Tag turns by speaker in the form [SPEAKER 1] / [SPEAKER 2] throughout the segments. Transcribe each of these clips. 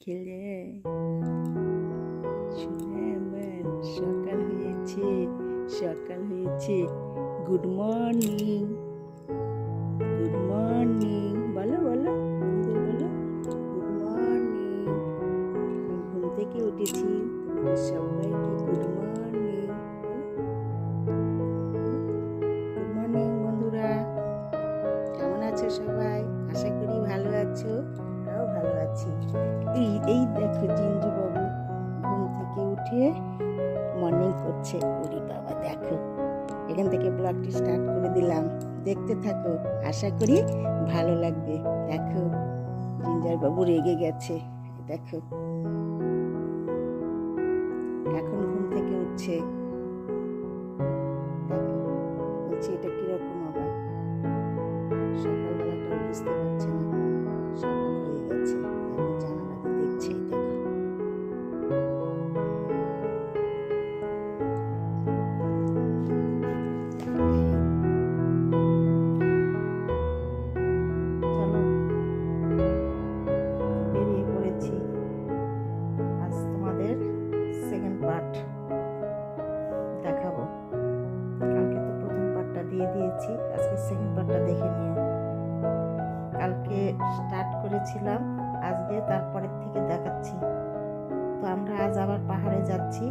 [SPEAKER 1] খেলে। শুনে আমার সকাল হয়েছে সকাল হয়েছে। গুড মর্নিং গুড মর্নিং বলো বলো বলো গুড মর্নিং ঘুম থেকে উঠেছি সবাইকে গুড মর্নিং গুড মর্নিং বন্ধুরা। কেমন আছো সবাই? আশা করি ভালো আছো। আমরাও ভালো আছি। এই এই দেখো জিঞ্জু বাবু ঘুম থেকে উঠে মর্নিং করছে। ওরে বাবা, দেখো, এখান থেকে ব্লগটি স্টার্ট করে দিলাম। দেখতে থাকো, আশা করি ভালো লাগবে। দেখো জিঞ্জার বাবু রেগে গেছে, দেখো। এখন ঘুম থেকে উঠছে। এটা কীরকম আবার? সকালবেলাটা বুঝতে পারছে না। করেছিলাম, আজকে তারপরের থেকে দেখাচ্ছি। তো আমরা আজ আবার পাহাড়ে যাচ্ছি।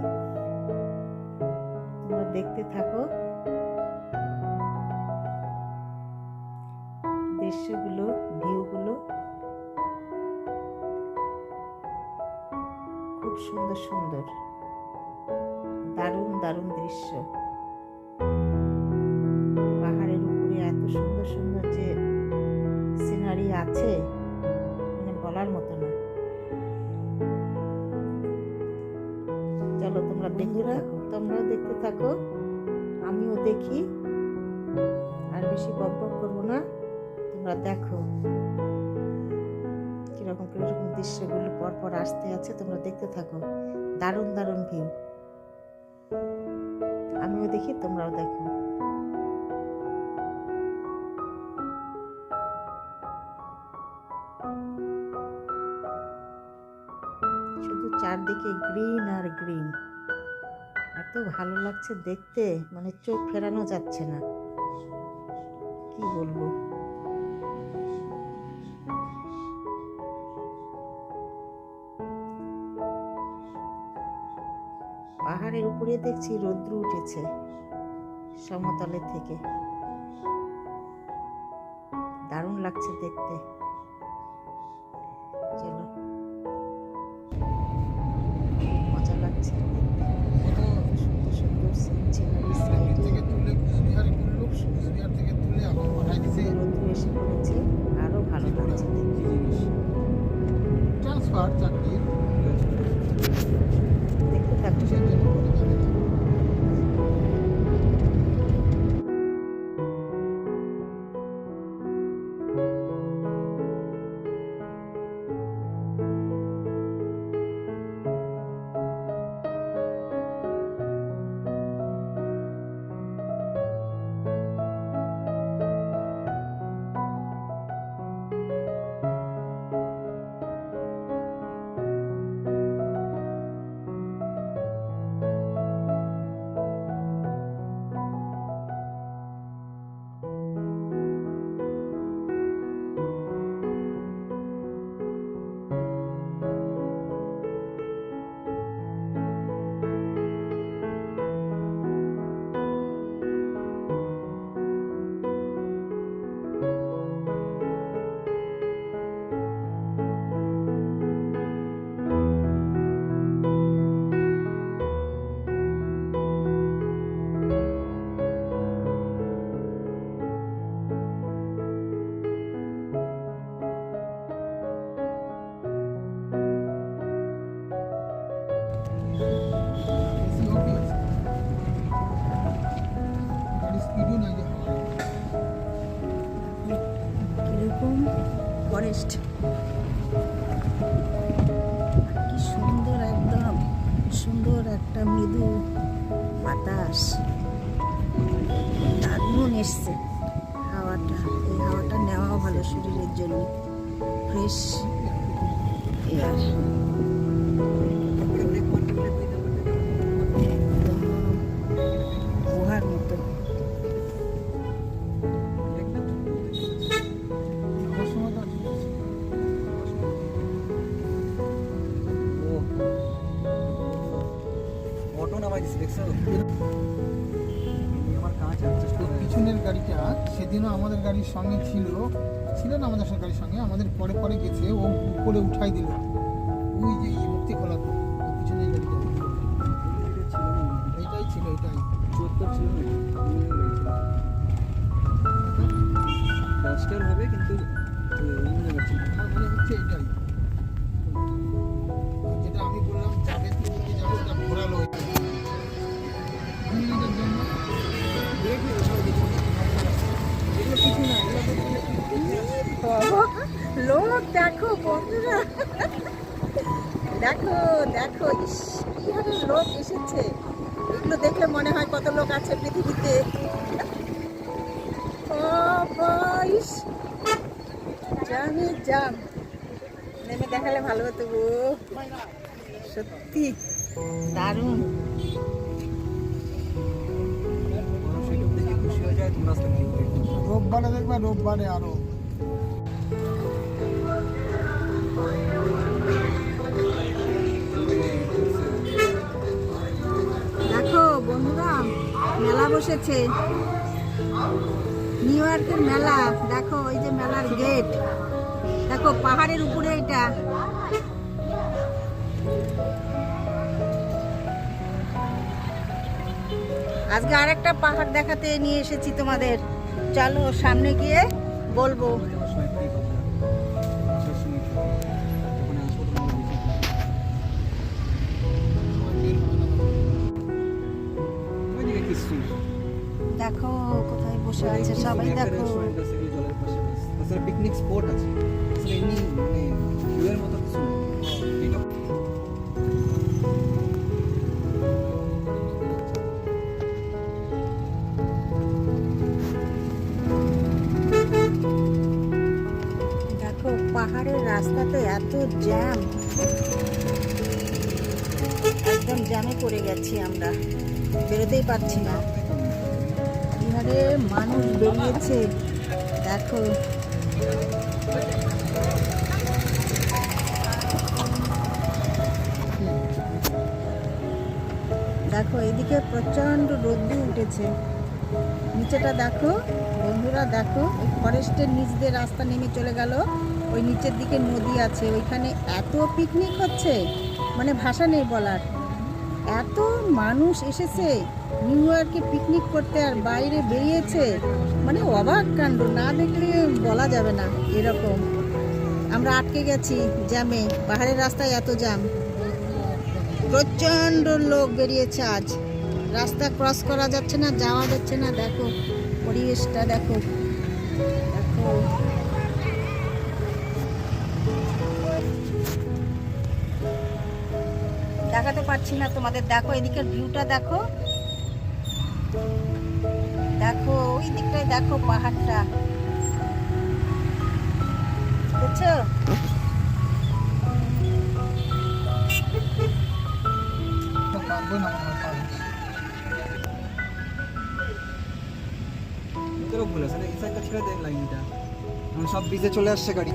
[SPEAKER 1] তোমরা দেখতে থাকো। দৃশ্যগুলো, ভিউগুলো খুব সুন্দর সুন্দর। দারুণ দারুণ দৃশ্য। পাহাড়ের উপরে এত সুন্দর সুন্দর যে সিনারি আছে। বলার মতো না। চলো তোমরা বন্ধুরা? তোমরাও দেখতে থাকো। আমিও দেখি। আর বেশি বক বক করব না। তোমরা দেখো। কীরকম কীরকম দৃশ্যগুলো পরপর আসতে আছে তোমরা দেখতে থাকো। দারুণ দারুণ ভিউ। আমিও দেখি তোমরাও দেখো। গ্রিন এত ভালো লাগছে দেখতে মানে চোখ ফেরানো যাচ্ছে না। কি বলব? পাহাড়ের উপরে দেখছি রৌদ্র উঠেছে সমতলের থেকে। দারুণ লাগছে দেখতে।
[SPEAKER 2] দিছে
[SPEAKER 1] এসে পড়েছে আরও ভালো লাগছে।
[SPEAKER 2] ট্রান্সফার চাকরি। গাড়ির সঙ্গে ছিল ছিল না আমাদের সরকারের সঙ্গে, আমাদের পরে পরে গেছে, ও উপরে উঠাই দিল। দেখো
[SPEAKER 1] বন্ধুরা। দেখো দেখো, ইস কি হারে লোক এসেছে। এগুলো দেখলে মনে হয় কত লোক আছে পৃথিবীতে। দেখালে ভালো হতো সত্যি। দারুণ।
[SPEAKER 2] রোববারে দেখবা রোববারে
[SPEAKER 1] আরও। বসেছে। নিউ ইয়র্কের মেলা, দেখো ওই যে মেলার গেট দেখো পাহাড়ের উপরে এটা। আজকে আরেকটা পাহাড় দেখাতে নিয়ে এসেছি তোমাদের। চলো সামনে গিয়ে বলব।
[SPEAKER 3] স্পট আছে। এমনি মানে ভিউয়ের মতো কিছু
[SPEAKER 1] পাহাড়ের রাস্তাতে এত জ্যাম। একদম জ্যামে পড়ে গেছি আমরা। বেরোতেই পারছি না। এবারে মানুষ বেরিয়েছে। দেখো দেখো, এদিকে প্রচণ্ড রোদ্দুর উঠেছে। নিচেটা দেখো, বন্ধুরা দেখো, এই ফরেস্টের নিচ দিয়ে রাস্তা নেমে চলে গেল। ওই নিচের দিকে নদী আছে, ওইখানে এত পিকনিক হচ্ছে মানে ভাষা নেই বলার। এত মানুষ এসেছে নিউ ইয়র্কে পিকনিক করতে আর বাইরে বেরিয়েছে মানে অবাক কাণ্ড, না দেখলে বলা যাবে না এরকম। আমরা আটকে গেছি জ্যামে, পাহাড়ের রাস্তায় এত জ্যাম। প্রচণ্ড লোক বেরিয়েছে আজ। রাস্তা ক্রস করা যাচ্ছে না, যাওয়া যাচ্ছে না। দেখো, পরিবেশটা দেখো। দেখো। দেখাতে পারছি না তোমাদের। দেখো, এদিকের ভিউটা দেখো। দেখো ওই দিকটায় দেখো পাহাড়টা। বুঝছ
[SPEAKER 2] পারবে না মনে হয় পারবে
[SPEAKER 3] তোরও ভুল আছে না এই সাইডটা ছেড়ে দেন লাইনটা। এখন সব ব্রিজে চলে আসছে গাড়ি।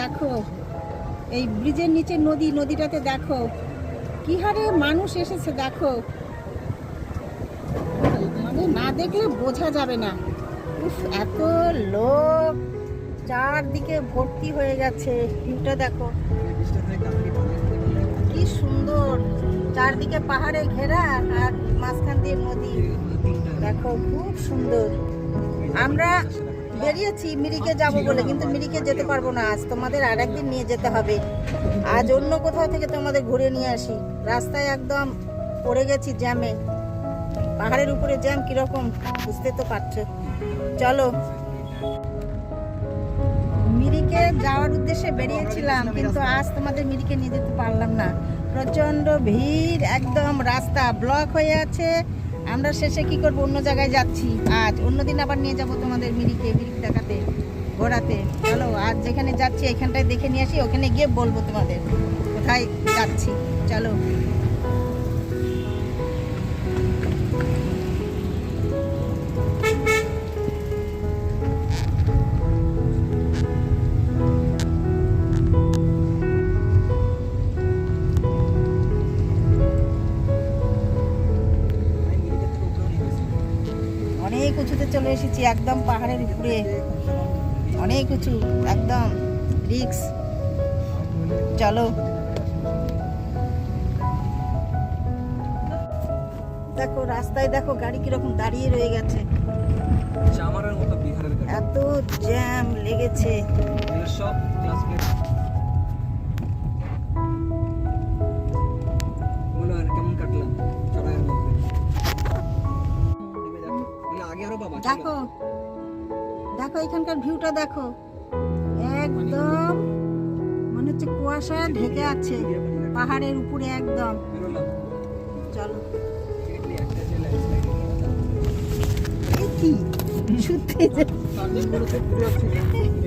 [SPEAKER 1] দেখো, এই ব্রিজের নিচে নদী, নদীটাতে দেখো, কি হারে মানুষ এসেছে দেখো। মানে না দেখলে বোঝা যাবে না। এত লোক চারদিকে ভর্তি হয়ে গেছে, ভিউটা দেখো। কি সুন্দর, চারদিকে পাহাড়ে ঘেরা আর মাঝখান দিয়ে নদী। দেখো, খুব সুন্দর। আমরা বেরিয়েছি, মিরিকে যাব বলে, কিন্তু মিরিকে যেতে পারব না আজ। তোমাদের আর একদিন নিয়ে যেতে হবে। আজ অন্য কোথাও থেকে তোমাদের ঘুরে নিয়ে আসি। রাস্তায় একদম পড়ে গেছি জ্যামে। পাহাড়ের উপরে জ্যাম কীরকম, বুঝতে তো পারছ। চলো। মিরিকে যাওয়ার উদ্দেশ্যে বেরিয়েছিলাম, কিন্তু আজ তোমাদের মিরিকে নিয়ে যেতে পারলাম না। প্রচণ্ড ভিড়, একদম রাস্তা ব্লক হয়ে আছে। আমরা শেষে কি করব? অন্য জায়গায় যাচ্ছি। আজ অন্যদিন আবার নিয়ে যাব তোমাদের মিরিকে মিরিক দেখাতে, ঘোরাতে। চলো, আজ যেখানে যাচ্ছি, এখানটায় দেখে নিয়ে আসি, ওখানে গিয়ে বলব তোমাদের কোথায় যাচ্ছি। চলো। উপরে অনেক উঁচু একদম রিক্স। চলো। দেখো রাস্তায় দেখো গাড়ি কীরকম দাঁড়িয়ে রয়ে গেছে। এত জ্যাম লেগেছে।
[SPEAKER 3] সব
[SPEAKER 1] এখানকার ভিউটা দেখো। একদম মনে হচ্ছে কুয়াশা ঢেকে আছে পাহাড়ের উপরে একদম। চলো। কি? সত্যি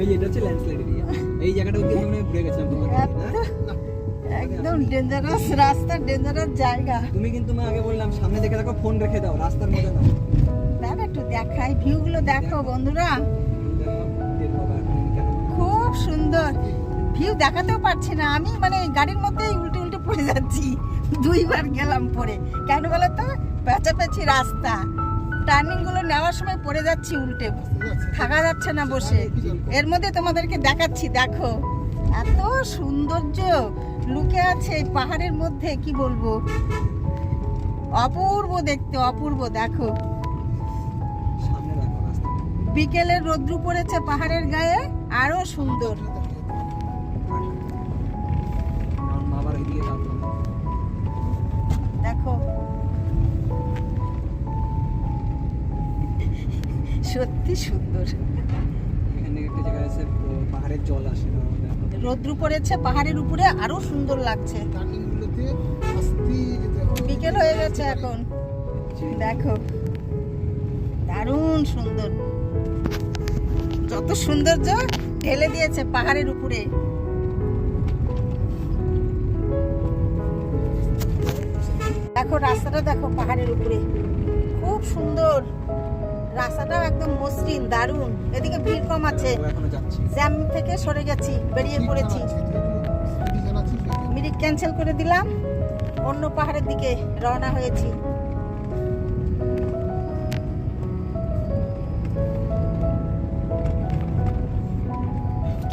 [SPEAKER 3] এই এটা হচ্ছে ল্যান্ডস্লাইড এরিয়া এই জায়গাটা অব্দি আমরা ঘুরে গেছিলাম
[SPEAKER 1] একদম ডেঞ্জারাস রাস্তা ডেঞ্জারাস জায়গা।
[SPEAKER 3] তুমি কিন্তু মা আগে বললাম সামনে দেখে দেখো ফোন রেখে দাও রাস্তার মধ্যে
[SPEAKER 1] দাঁড়া একটু দেখাই ভিউগুলো দেখো বন্ধুরা। খুব সুন্দর। ভিউ দেখাতেও পারছি না। আমি মানে গাড়ির মধ্যেই উল্টে উল্টে পড়ে যাচ্ছি। দুইবার গেলাম পরে কেন বলো তো? পেঁচাপেচি রাস্তা। টার্নিংগুলো নেওয়ার সময় পড়ে যাচ্ছি উল্টে। থাকা যাচ্ছে না বসে। এর মধ্যে তোমাদেরকে দেখাচ্ছি, দেখো। এত সৌন্দর্য। লুকে আছে পাহাড়ের মধ্যে, কি বলব? অপূর্ব দেখতে, অপূর্ব, দেখো। বিকেলের রোদ্রু পড়েছে পাহাড়ের গায়ে, আরও সুন্দর। দেখো। সত্যি সুন্দর।
[SPEAKER 3] পাহাড়ের জল আসে
[SPEAKER 1] রোদ্রু পড়েছে পাহাড়ের উপরে, আরও সুন্দর লাগছে। বিকেল হয়ে গেছে এখন। দেখো। দারুণ সুন্দর। যত সৌন্দর্য ঢেলে দিয়েছে পাহাড়ের উপরে। দেখো রাস্তাটা দেখো পাহাড়ের উপরে। খুব সুন্দর। রাস্তাটাও একদম মসৃণ দারুণ। এদিকে ভিড় কম আছে। জ্যাম থেকে সরে গেছি বেরিয়ে পড়েছি। মিরিক ক্যান্সেল করে দিলাম। অন্য পাহাড়ের দিকে রওনা হয়েছি।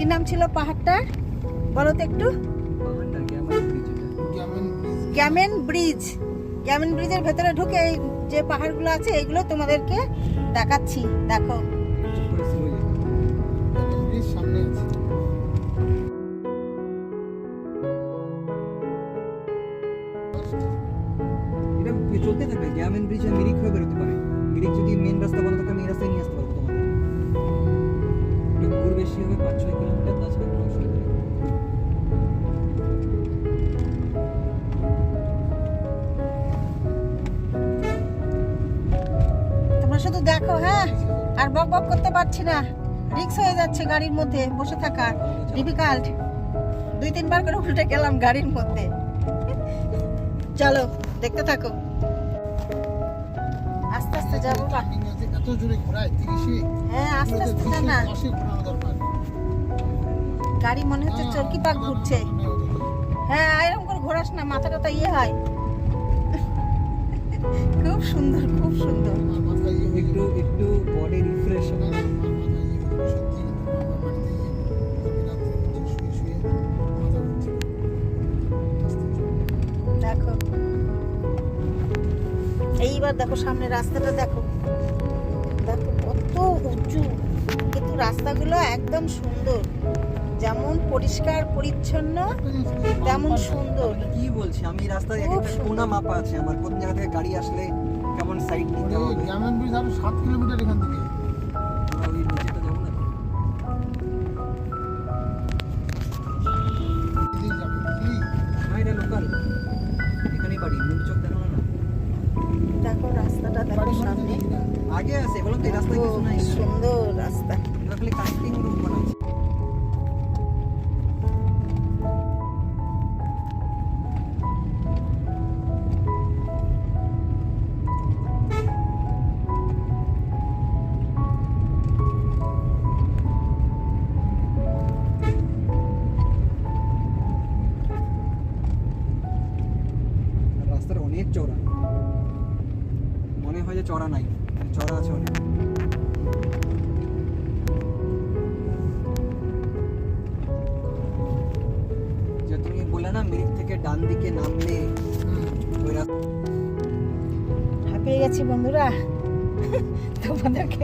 [SPEAKER 1] কি নাম ছিল পাহাড়টার? বলো তো একটু।
[SPEAKER 3] ক্যামেন ব্রিজ।
[SPEAKER 1] ক্যামেন ব্রিজের ভেতরে ঢুকে এই যে পাহাড়গুলো আছে, এইগুলো তোমাদেরকে দেখাচ্ছি। দেখো।
[SPEAKER 3] আর
[SPEAKER 1] বক বক করতে পারছি না। রিক্স হয়ে যাচ্ছে গাড়ির মধ্যে, বসে থাকা। ডিফিকাল্ট দুই, তিনবার করে উল্টে গেলাম গাড়ির মধ্যে। চলো, দেখতে থাকো। আস্তে আস্তে যাব হ্যাঁ আস্তে আস্তে না। গাড়ি মনে হচ্ছে চরকি পাক ঘুরছে। হ্যাঁ এরকম করে ঘোরাস না মাথা টাথা ইয়ে হয়। খুব সুন্দর খুব সুন্দর।
[SPEAKER 3] একটু একটু বডি রিফ্রেশ
[SPEAKER 2] হয়ে।
[SPEAKER 1] দেখো। এইবার দেখো সামনে রাস্তাটা দেখো। দেখো কত উঁচু। কিন্তু রাস্তাগুলো একদম সুন্দর। যেমন পরিষ্কার পরিচ্ছন্ন তেমন সুন্দর।
[SPEAKER 3] কি বলছি আমি রাস্তায় একটা কোনা মাপা আছে আমার। কোন জায়গা থেকে গাড়ি আসলে সাইড নিতে হবে
[SPEAKER 2] গ্যামন ব্রিজ আরও সাত কিলোমিটার এখান থেকে
[SPEAKER 3] আমরা ওই নিচেটা যাব না এটা লোকাল এখানেই বাড়ি মুখ চোখ দেখানো না
[SPEAKER 1] দেখো রাস্তাটা দেখো সামনে।
[SPEAKER 3] আগে আছে বলুন তো এই রাস্তায়
[SPEAKER 1] ও,
[SPEAKER 3] কিছু নাই।
[SPEAKER 1] সুন্দর রাস্তা।
[SPEAKER 3] খালি কানেক্টিং থেকে ডান দিকে নামলে
[SPEAKER 1] হাঁপিয়ে গেছি বন্ধুরা। তোমাদেরকে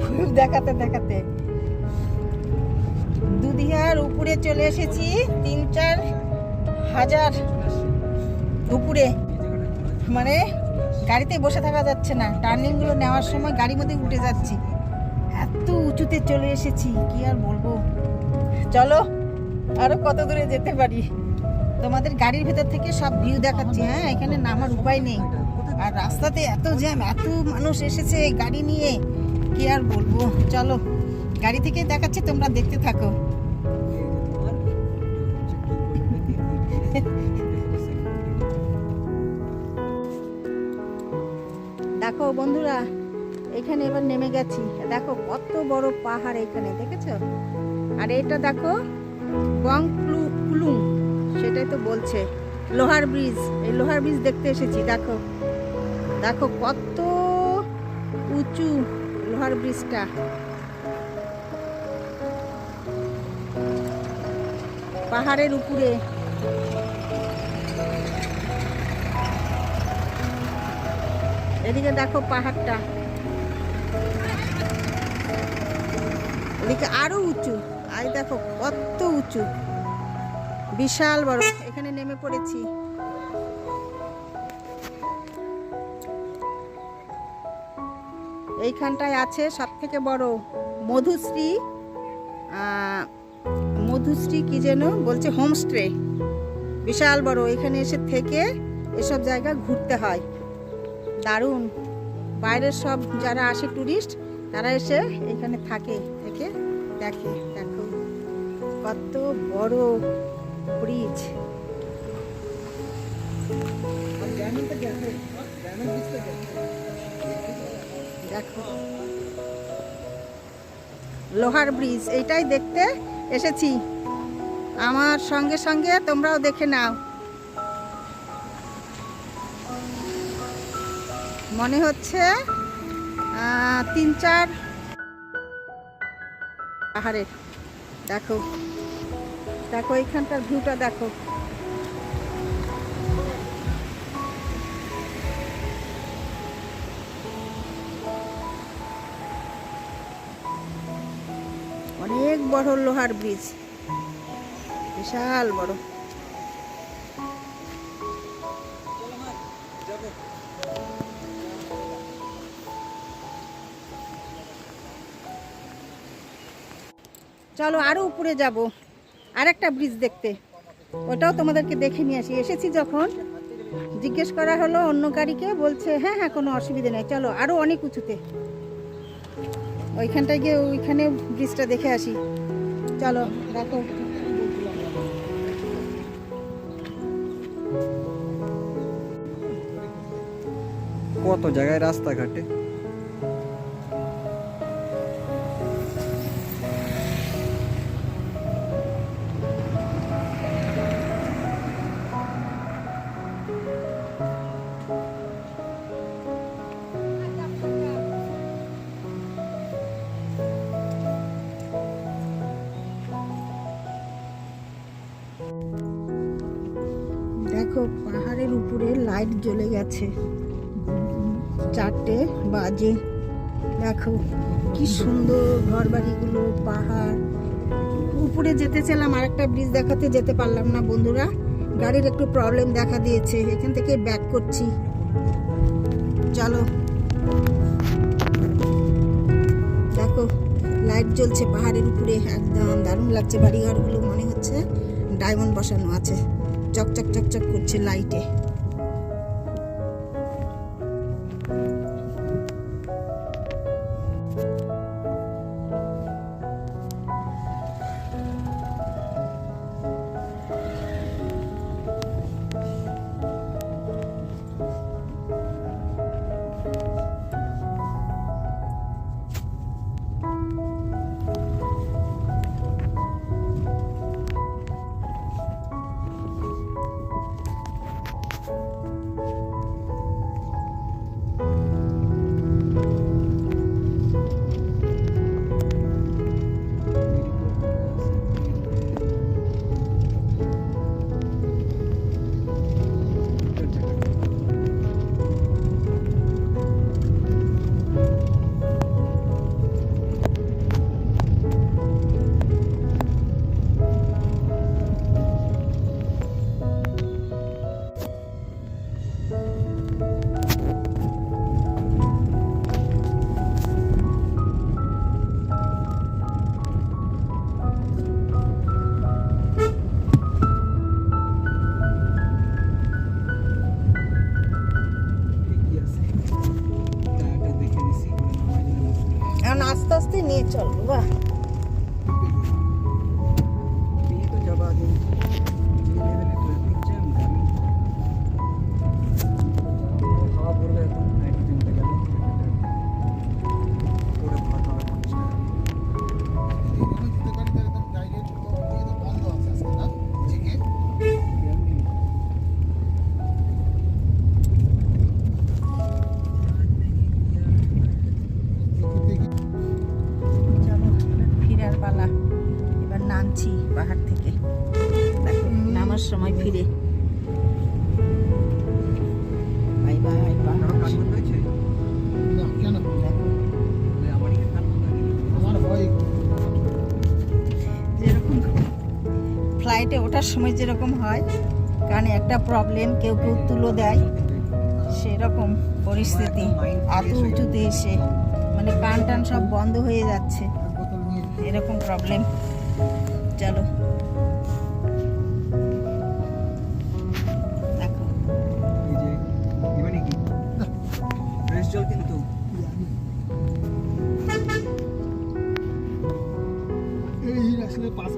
[SPEAKER 1] ভিউ দেখাতে দেখাতে। দুধিয়ার উপরে চলে এসেছি, তিন চার হাজার উপরে। মানে গাড়িতে বসে থাকা যাচ্ছে না। টার্নিংগুলো নেওয়ার সময় গাড়ির মধ্যে উঠে যাচ্ছি। এত উঁচুতে চলে এসেছি, কি আর বলব? চলো আরও কত দূরে যেতে পারি? তোমাদের গাড়ির ভেতর থেকে সব ভিউ দেখাচ্ছি। হ্যাঁ এখানে নামার উপায় নেই। আর রাস্তাতে এত জ্যাম এত মানুষ এসেছে গাড়ি নিয়ে। কি আর বলব? চলো, গাড়ি থেকে দেখাচ্ছি, তোমরা দেখতে থাকো। দেখো বন্ধুরা, এখানে এবার নেমে গেছি। দেখো কত বড় পাহাড় এখানে, দেখেছ? আর এটা দেখো বং কুলুং। সেটাই তো বলছে। লোহার ব্রিজ এই লোহার ব্রিজ দেখতে এসেছি, দেখো। দেখো কত উঁচু লোহার ব্রিজটা পাহাড়ের উপরে। এদিকে দেখো পাহাড়টা। এদিকে আরও উঁচু। আই দেখো কত উঁচু। বিশাল বড়। এখানে নেমে পড়েছি। এইখানটায় আছে সব থেকে বড় মধুশ্রী। মধুশ্রী কি যেন বলছে, হোমস্টে। বিশাল বড়, এখানে এসে থেকে এসব জায়গা ঘুরতে হয়। দারুণ। বাইরের সব যারা আসে টুরিস্ট, তারা এসে এখানে থাকে, থেকে দেখে। দেখো, কত বড় ব্রিজ দেখো। লোহার ব্রিজ, এইটাই দেখতে এসেছি। আমার সঙ্গে সঙ্গে তোমরাও দেখে নাও। মনে হচ্ছে তিন চার পাহাড়ের। দেখো। দেখো এখানকার ভিউটা দেখো। অনেক বড় লোহার ব্রিজ বিশাল বড়। চলো আরও উপরে যাব। আরেকটা ব্রিজ দেখতে। ওটাও তোমাদেরকে দেখে নিয়ে আসি। এসেছি যখন, জিজ্ঞেস করা হলো অন্য গাড়িকে, বলছে হ্যাঁ হ্যাঁ কোনো অসুবিধা নেই, চলো আরও অনেক উঁচুতে। ওইখানটায় গিয়ে ওইখানে ব্রিজটা দেখে আসি। চলো দেখো
[SPEAKER 3] কত জায়গায় রাস্তাঘাটে?
[SPEAKER 1] উপরে লাইট জ্বলে গেছে। চারটে বাজে। দেখো কি সুন্দর ঘর বাড়িগুলো পাহাড়। উপরে যেতে চাইলাম আর একটা ব্রিজ দেখাতে যেতে পারলাম না বন্ধুরা। গাড়ির একটু প্রবলেম দেখা দিয়েছে, এখান থেকে ব্যাক করছি। চলো। দেখো লাইট জ্বলছে পাহাড়ের উপরে, একদম দারুণ লাগছে বাড়িঘরগুলো মনে হচ্ছে। ডায়মন্ড বসানো আছে, চকচক চকচক করছে লাইটে সময় যেরকম হয় কানে একটা প্রবলেম কেউ কেউ তুলো দেয়, সেরকম পরিস্থিতি। এত উঁচুতে এসে মানে কান টান সব বন্ধ হয়ে যাচ্ছে। এরকম প্রবলেম চলো।
[SPEAKER 3] কিন্তু
[SPEAKER 2] এই পাঁচ